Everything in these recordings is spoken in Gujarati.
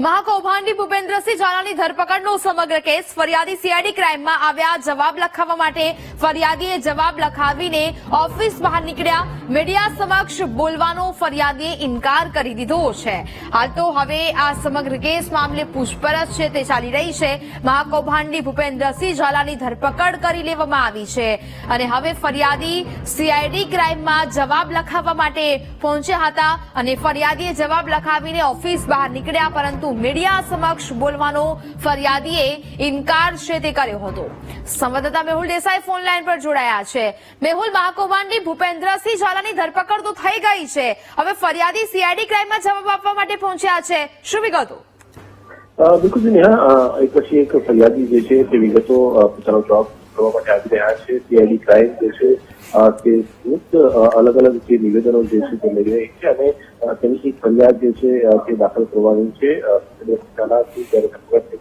મહાકૌભાંડી ભૂપેન્દ્રસિંહ ઝાલાની ધરપકડનો સમગ્ર કેસ ફરિયાદી સીઆઈડી ક્રાઇમમાં આવ્યા. જવાબ લખાવવા માટે ફરિયાદીએ જવાબ લખાવીને ઓફિસ બહાર નીકળ્યા. મીડિયા સમક્ષ બોલવાનો ફરિયાદીએ ઇનકાર કરી દીધો છે. હાલ તો હવે આ સમગ્ર કેસ મામલે પૂછપરછ છે, તે ચાલી રહી છે. મહાકૌભાંડી ભૂપેન્દ્રસિંહ ઝાલાની ધરપકડ કરી લેવામાં આવી છે. અને હવે ફરિયાદી સીઆઈડી ક્રાઇમમાં જવાબ લખાવવા માટે પહોંચ્યા હતા અને ફરિયાદીએ જવાબ લખાવીને ઓફિસ બહાર નીકળ્યા, પરંતુ મીડિયા સમક્ષ બોલવાનો ફરિયાદીએ ઇનકાર છે તે કર્યો હતો. સંવાદદાતા મેહુલ દેસાઈ ફોન લાઈન પર જોડાયા છે. મેહુલ મહાકૌભાંડી ભૂપેન્દ્રસિંહ ઝાલાની ધરપકડ તો થઈ ગઈ છે. હવે ફરિયાદી સીઆઈડી ક્રાઇમમાં જવાબ આપવા માટે પહોંચ્યા છે. શું વિગતો? બિલકુલ નેહા એક પછી એક ફરિયાદી જે છે તે વિગતો પોતાનો જવાબ કરવા માટે આવી રહ્યા છે. સીઆઈડી ક્રાઇમ જે છે તે અલગ અલગ જે નિવેદનો જે છે તે લઈ રહી છે અને તેની એક ફરિયાદ જે છે તે દાખલ કરવાની છે.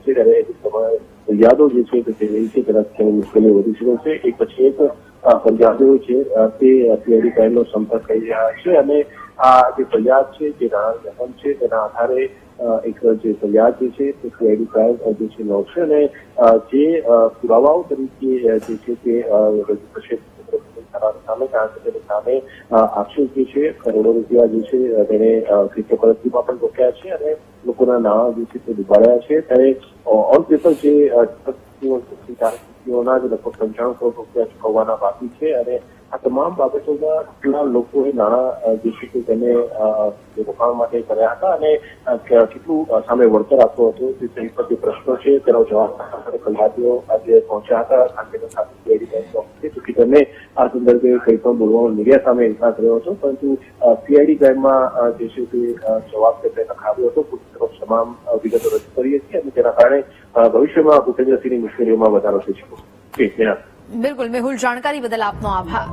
ત્યારે ફરિયાદો જે છે તે રહી છે તેનાથી તેની મુશ્કેલીઓ વધી શકે છે. એક પછી એક ફરિયાદો છે તે પીઆઈડી ક્રાઇમનો સંપર્ક કરી રહ્યા છે અને આ જે ફરિયાદ છે, જે નાણાં છે, તેના આધારે એક જે ફરિયાદ જે છે તે પીઆઈડી ક્રાઇમ જે છે, નોંધશે અને જે પુરાવાઓ તરીકે જે છે તે રજૂ થશે. સામે, કારણ કે તેની સામે આક્ષેપ જે છે, કરોડો રૂપિયા જે છે તેને ક્રિપ્ટોકરન્સીમાં પણ રોક્યા છે અને લોકોના નાણાં જે છે તે ડૂબાડ્યા છે. ત્યારે ઓન પેપર જે વ્યક્તિઓના જ લગભગ પંચાણું કરોડ રૂપિયા ચૂકવવાના બાકી છે અને આ તમામ બાબતોમાં કેટલા લોકોએ નાણાં જે છે તે તેને રોકાણ માટે કર્યા હતા અને કેટલું સામે વળતર આપતો હતો તે સહિત જે પ્રશ્નો છે તેનો જવાબ આપવા આજે પહોંચ્યા હતા. કારણ કે સાથે જોકે તેમને આ સંદર્ભે કંઈ પણ બોલવાનો મીડિયા સામે ઇન્કાર કર્યો હતો, પરંતુ સીઆઈડી ક્રાઇમમાં જે છે તે જવાબ તેમને નખાવ્યો હતો. પોલીસ તરફ તમામ વિગતો રજૂ કરી હતી અને તેના કારણે ભવિષ્યમાં ભૂપેન્દ્રસિંહની મુશ્કેલીઓમાં વધારો થઈ શકે. બિલકુલ, મેહુલ, જાણકારી બદલ આપનો આભાર.